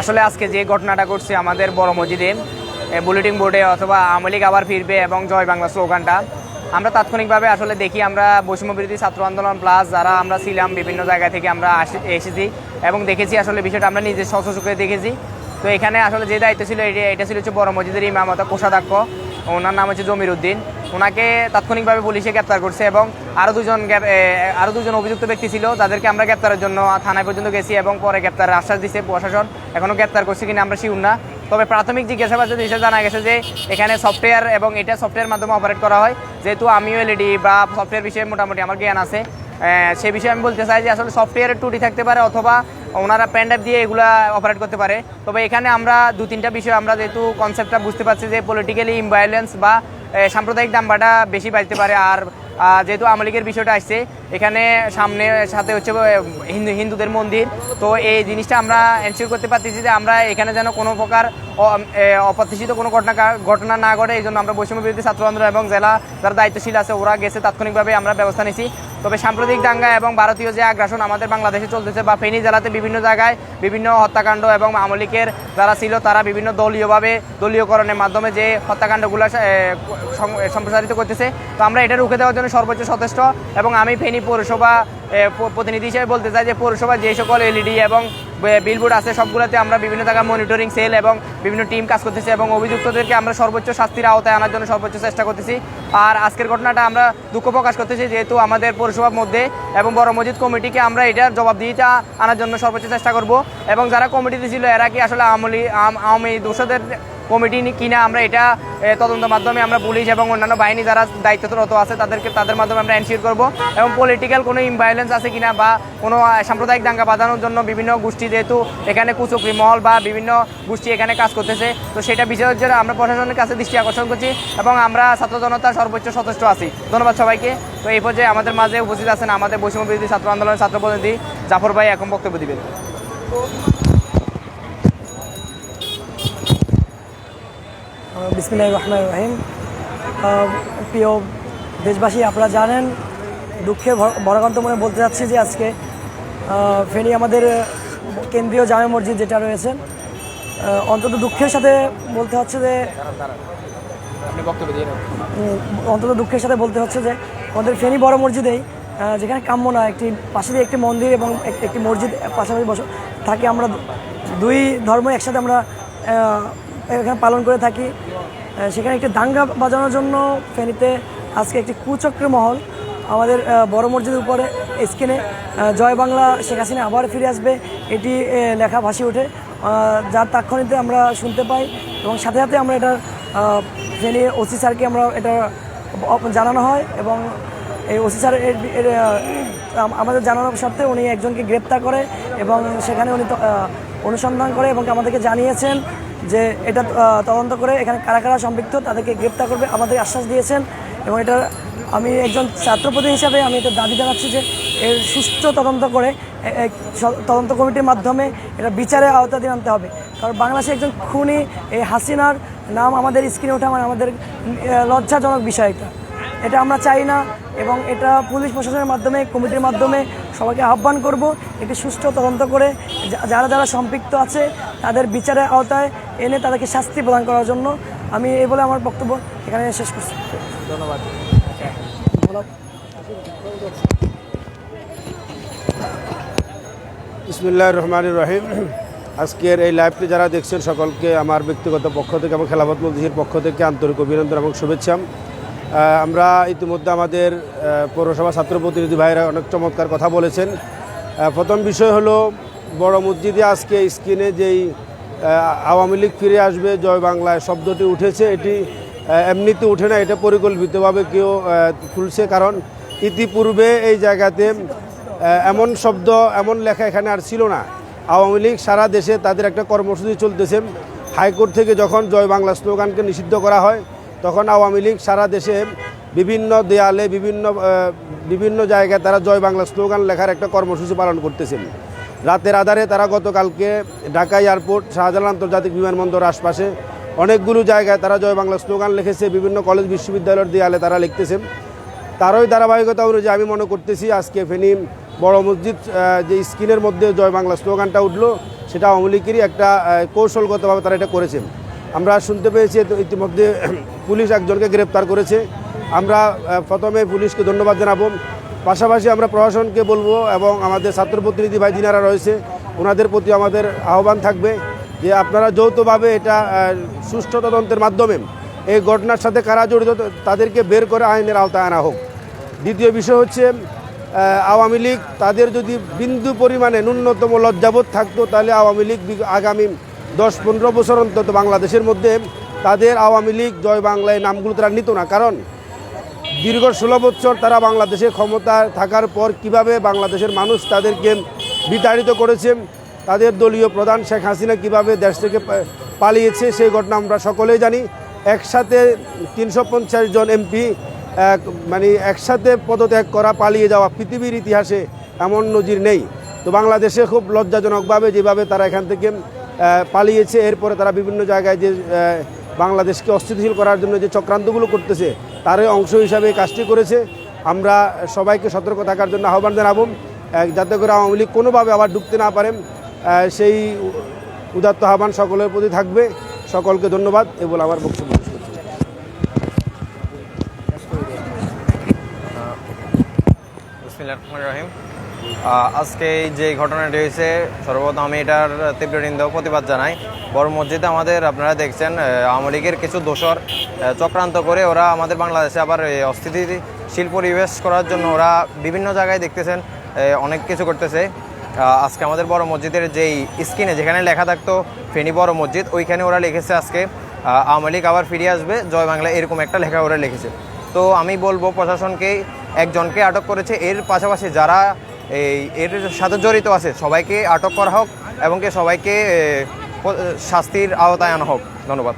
আসলে আজকে যে ঘটনাটা ঘটছে আমাদের বড় মসজিদে বুলেটিন বোর্ডে অথবা আওয়ামী লীগ আবার ফিরবে এবং জয় বাংলা স্লোগানটা, আমরা তাৎক্ষণিকভাবে আসলে দেখি আমরা বৈষম্য বিরোধী ছাত্র আন্দোলন প্লাস যারা আমরা ছিলাম বিভিন্ন জায়গা থেকে আমরা এসেছি এবং দেখেছি আসলে বিষয়টা আমরা নিজে সচক্ষে দেখেছি। তো এখানে আসলে যে দায়িত্ব ছিল, এটা এটা ছিল হচ্ছে বড় মসজিদের ইমাম অর্থাৎ কোষাধ্যক্ষ, ওনার নাম হচ্ছে জমির উদ্দিন। ওনাকে তাৎক্ষণিকভাবে পুলিশে গ্রেপ্তার করছে এবং আরও দুজন আরও দুজন অভিযুক্ত ব্যক্তি ছিল, যাদেরকে আমরা গ্রেপ্তারের জন্য থানায় পর্যন্ত গেছি এবং পরে গ্রেপ্তারের আশ্বাস দিছে প্রশাসন এখনও গ্রেপ্তার করছে কিনা আমরা শিউর না। তবে প্রাথমিক জিজ্ঞাসাবাদে হিসেবে জানা গেছে যে এখানে সফটওয়্যার এবং এটা সফটওয়্যার মাধ্যমে অপারেট করা হয়, যেহেতু আমিও এলইডি বা সফটওয়্যার বিষয়ে মোটামুটি আমার জ্ঞান আছে সে বিষয়ে আমি বলতে চাই যে আসলে সফটওয়্যারের ত্রুটি থাকতে পারে অথবা ওনারা প্যান ড্রাইভ দিয়ে এগুলা অপারেট করতে পারে। তবে এখানে আমরা দু তিনটা বিষয় আমরা যেহেতু কনসেপ্টটা বুঝতে পারছি যে পলিটিক্যালি ইমবায়োলেন্স বা সাম্প্রদায়িক দাম্বাটা বেশি বাড়তে পারে আর যেহেতু আওয়ামী লীগের বিষয়টা আসছে, এখানে সামনে সাথে হচ্ছে হিন্দু, হিন্দুদের মন্দির। তো এই জিনিসটা আমরা এনশিওর করতে পারতেছি যে আমরা এখানে যেন কোনো প্রকার অপ্রত্যাশিত কোনো ঘটনা ঘটনা না ঘটে, এই জন্য আমরা বৈষম্য বিরোধী ছাত্র আন্দোলন এবং জেলা যারা দায়িত্বশীল আছে, ওরা গেছে তাৎক্ষণিকভাবে আমরা ব্যবস্থা নিছি তবে সাম্প্রতিক দাঙ্গা এবং ভারতীয় যে আগ্রাসন আমাদের বাংলাদেশে চলতেছে বা ফেনী জেলাতে বিভিন্ন জায়গায় বিভিন্ন হত্যাকাণ্ড এবং আওয়ামী লীগের যারা ছিল, তারা বিভিন্ন দলীয়ভাবে দলীয়করণের মাধ্যমে যে হত্যাকাণ্ডগুলো সম্প্রসারিত করতেছে। তো আমরা এটা রুখে দেওয়ার জন্য সর্বোচ্চ সচেষ্ট এবং আমি ফেনী পৌরসভা প্রতিনিধি হিসেবে বলতে চাই যে পৌরসভা যে সকল এলইডি এবং বিলবোর্ড আছে, সবগুলোতে আমরা বিভিন্ন জায়গায় মনিটরিং সেল এবং বিভিন্ন টিম কাজ করতেছি এবং অভিযুক্তদেরকে আমরা সর্বোচ্চ শাস্তির আওতায় আনার জন্য সর্বোচ্চ চেষ্টা করতেছি। আর আজকের ঘটনাটা আমরা দুঃখ প্রকাশ করতেছি যেহেতু আমাদের পৌরসভার মধ্যে এবং বড় মসজিদ কমিটিকে আমরা এটার জবাবদিহিতা আনার জন্য সর্বোচ্চ চেষ্টা করব এবং যারা কমিটিতে ছিল, এরা কি আসলে আওয়ামী আওয়ামী দোষদের কমিটি কিনা আমরা এটা তদন্ত মাধ্যমে আমরা পুলিশ এবং অন্যান্য বাহিনী যারা দায়িত্বরত আছে তাদেরকে, তাদের মাধ্যমে আমরা এনশিওর করব। এবং পলিটিক্যাল কোনো ইমভায়োলেন্স আছে কিনা বা কোনো সাম্প্রদায়িক দাঙ্গা বাঁধানোর জন্য বিভিন্ন গোষ্ঠী যেহেতু এখানে কুচক্রি মহল বা বিভিন্ন গোষ্ঠী এখানে কাজ করতেছে, তো সেটা বিষয়ের জন্য আমরা প্রশাসনের কাছে দৃষ্টি আকর্ষণ করছি এবং আমরা ছাত্র জনতার সর্বোচ্চ সচেষ্ট আছি। ধন্যবাদ সবাইকে। তো এই পর্যায়ে আমাদের মাঝে উপস্থিত আছেন আমাদের বৈষম্য বিরোধী ছাত্র আন্দোলনের ছাত্র প্রতিনিধি জাফর ভাই, এখন বক্তব্য দিবেন। বিসমিল্লাহ রহমান রহিম। প্রিয় দেশবাসী আপনারা জানেন দুঃখে ভরাকান্ত মনে বলতে চাচ্ছি যে আজকে ফেনী আমাদের কেন্দ্রীয় জামে মসজিদ যেটা রয়েছে অন্তত দুঃখের সাথে বলতে হচ্ছে যে অন্তত দুঃখের সাথে বলতে হচ্ছে যে আমাদের ফেনী বড় মসজিদেই যেখানে কাম্য না একটি পাশে একটি মন্দির এবং এক- একটি মসজিদ পাশাপাশি বস থাকি আমরা দুই ধর্ম একসাথে আমরা এখানে পালন করে থাকি। সেখানে একটি দাঙ্গা বাজানোর জন্য ফেনীতে আজকে একটি কুচক্র মহল, আমাদের বড় মসজিদের উপরে স্ক্রিনে জয় বাংলা, শেখ হাসিনা আবার ফিরে আসবে, এটি লেখা ভাসি ওঠে যার তাৎক্ষণিতে আমরা শুনতে পাই এবং সাথে সাথে আমরা এটার ফেনী ওসি স্যারকে আমরা এটা জানানো হয় এবং এই ওসি স্যার এর আমাদের জানানোর সত্ত্বে উনি একজনকে গ্রেপ্তার করে এবং সেখানে উনি অনুসন্ধান করে এবং আমাদেরকে জানিয়েছেন যে এটা তদন্ত করে এখানে কারা কারা সম্পৃক্ত তাদেরকে গ্রেপ্তার করবে। আমাদের আশ্বাস দিয়েছেন এবং এটা আমি একজন ছাত্রপতি হিসাবে আমি এটা দাবি জানাচ্ছি যে এর সুষ্ঠু তদন্ত করে তদন্ত কমিটির মাধ্যমে এটা বিচারের আওতাধীন আনতে হবে। কারণ বাংলাদেশে একজন খুনি এই হাসিনার নাম আমাদের স্ক্রিনে ওঠা মানে আমাদের লজ্জাজনক বিষয় এটা। এটা আমরা চাই না এবং এটা পুলিশ প্রশাসনের মাধ্যমে, কমিটির মাধ্যমে সবাইকে আহ্বান করব এটি সুষ্ঠু তদন্ত করে। যা- যারা যারা সম্পৃক্ত আছে তাদের বিচারের আওতায় এনে তাদেরকে শাস্তি প্রদান করার জন্য আমি এই বলে আমার বক্তব্য এখানে শেষ করছি। ধন্যবাদ। ইসমিল্লাহ রহমান রহিম। আজকের এই লাইভটি যারা দেখছেন সকলকে আমার ব্যক্তিগত পক্ষ থেকে এবং খেলাফত মন্ত্রীর পক্ষ থেকে আন্তরিক অভিনন্দন এবং শুভেচ্ছা। আমরা ইতিমধ্যে আমাদের পৌরসভা ছাত্র প্রতিনিধি ভাইরা অনেক চমৎকার কথা বলেছেন। প্রথম বিষয় হলো, বড় মসজিদে আজকে স্ক্রিনে যেই আওয়ামী লীগ ফিরে আসবে, জয় বাংলায় শব্দটি উঠেছে, এটি এমনিতে উঠে না, এটা পরিকল্পিতভাবে কেউ তুলছে কারণ ইতিপূর্বে এই জায়গাতে এমন শব্দ, এমন লেখা এখানে আর ছিল না। আওয়ামী লীগ সারা দেশে তাদের একটা কর্মসূচি চলতেছে। হাইকোর্ট থেকে যখন জয় বাংলা স্লোগানকে নিষিদ্ধ করা হয় তখন আওয়ামী লীগ সারা দেশে বিভিন্ন দেয়ালে, বিভিন্ন বিভিন্ন জায়গায় তারা জয় বাংলা স্লোগান লেখার একটা কর্মসূচি পালন করতেছেন। রাতের আধারে তারা গতকালকে ঢাকা এয়ারপোর্ট, শাহজালাল আন্তর্জাতিক বিমানবন্দর আশপাশে অনেকগুলো জায়গায় তারা জয় বাংলা স্লোগান লিখেছে, বিভিন্ন কলেজ, বিশ্ববিদ্যালয়ের দেয়ালে তারা লিখতেছেন। তারই ধারাবাহিকতা অনুযায়ী আমি মনে করতেছি আজকে ফেনী বড় মসজিদ যে স্ক্রিনের মধ্যে জয় বাংলা স্লোগানটা উঠল, সেটা আওয়ামী লীগেরই একটা কৌশলগতভাবে তারা এটা করেছেন। আমরা শুনতে পেয়েছি ইতিমধ্যে পুলিশ একজনকে গ্রেপ্তার করেছে। আমরা প্রথমে পুলিশকে ধন্যবাদ জানাব। পাশাপাশি আমরা প্রশাসনকে বলব এবং আমাদের ছাত্র প্রতিনিধি ভাই যিনারা রয়েছে, ওনাদের প্রতি আমাদের আহ্বান থাকবে যে আপনারা যৌথভাবে এটা সুষ্ঠু তদন্তের মাধ্যমে এই ঘটনার সাথে কারা জড়িত তাদেরকে বের করে আইনের আওতায় আনা হোক। দ্বিতীয় বিষয় হচ্ছে আওয়ামী লীগ তাদের যদি বিন্দু পরিমাণে ন্যূনতম লজ্জাবোধ থাকতো, তাহলে আওয়ামী লীগ আগামী দশ পনেরো বছর অন্তত বাংলাদেশের মধ্যে তাদের আওয়ামী লীগ, জয় বাংলায় নামগুলো তারা নিত না। কারণ দীর্ঘ ষোলো বছর তারা বাংলাদেশে ক্ষমতা থাকার পর কীভাবে বাংলাদেশের মানুষ তাদেরকে বিতাড়িত করেছে, তাদের দলীয় প্রধান শেখ হাসিনা কীভাবে দেশ থেকে পালিয়েছে, সেই ঘটনা আমরা সকলেই জানি। একসাথে তিনশো পঞ্চাশ জন এমপি মানে একসাথে পদত্যাগ করা, পালিয়ে যাওয়া পৃথিবীর ইতিহাসে এমন নজির নেই। তো বাংলাদেশে খুব লজ্জাজনকভাবে যেভাবে তারা এখান থেকে পালিয়েছে, এরপরে তারা বিভিন্ন জায়গায় যে বাংলাদেশকে অস্থিতিশীল করার জন্য যে চক্রান্তগুলো করতেছে, তারই অংশ হিসাবে কাজটি করেছে। আমরা সবাইকে সতর্ক থাকার জন্য আহ্বান জানাব। যাতে করে আওয়ামী লীগ কোনোভাবে আবার ঢুকতে না পারেন। সেই উদাত্ত আহ্বান সকলের প্রতি থাকবে। সকলকে ধন্যবাদ। এ বলে আমার বক্তব্য রহিম। আজকে যে ঘটনাটি হয়েছে সর্বপ্রথম আমি এটার তীব্র নিন্দা প্রতিবাদ জানাই। বড় মসজিদে আমাদের আপনারা দেখছেন আওয়ামী লীগের কিছু আহ, চক্রান্ত করে ওরা আমাদের বাংলাদেশে আবার অস্থিতিশীল পরিবেশ করার জন্য ওরা বিভিন্ন জায়গায় দেখতেছেন অনেক কিছু করতেছে। আজকে আমাদের বড় মসজিদের যেই স্ক্রিনে যেখানে লেখা থাকতো ফেনী বড় মসজিদ ওইখানে ওরা লিখেছে আজকে আওয়ামী লীগ আবার ফিরে আসবে জয় বাংলা এরকম একটা লেখা ওরা লিখেছে। তো আমি বলব প্রশাসনকে একজনকে আটক করেছে এর পাশাপাশি যারা এই এর সাথে জড়িত আছে। সবাইকে আটক করা হোক এবং সবাইকে শাস্তির আওতায় আনা হোক। ধন্যবাদ।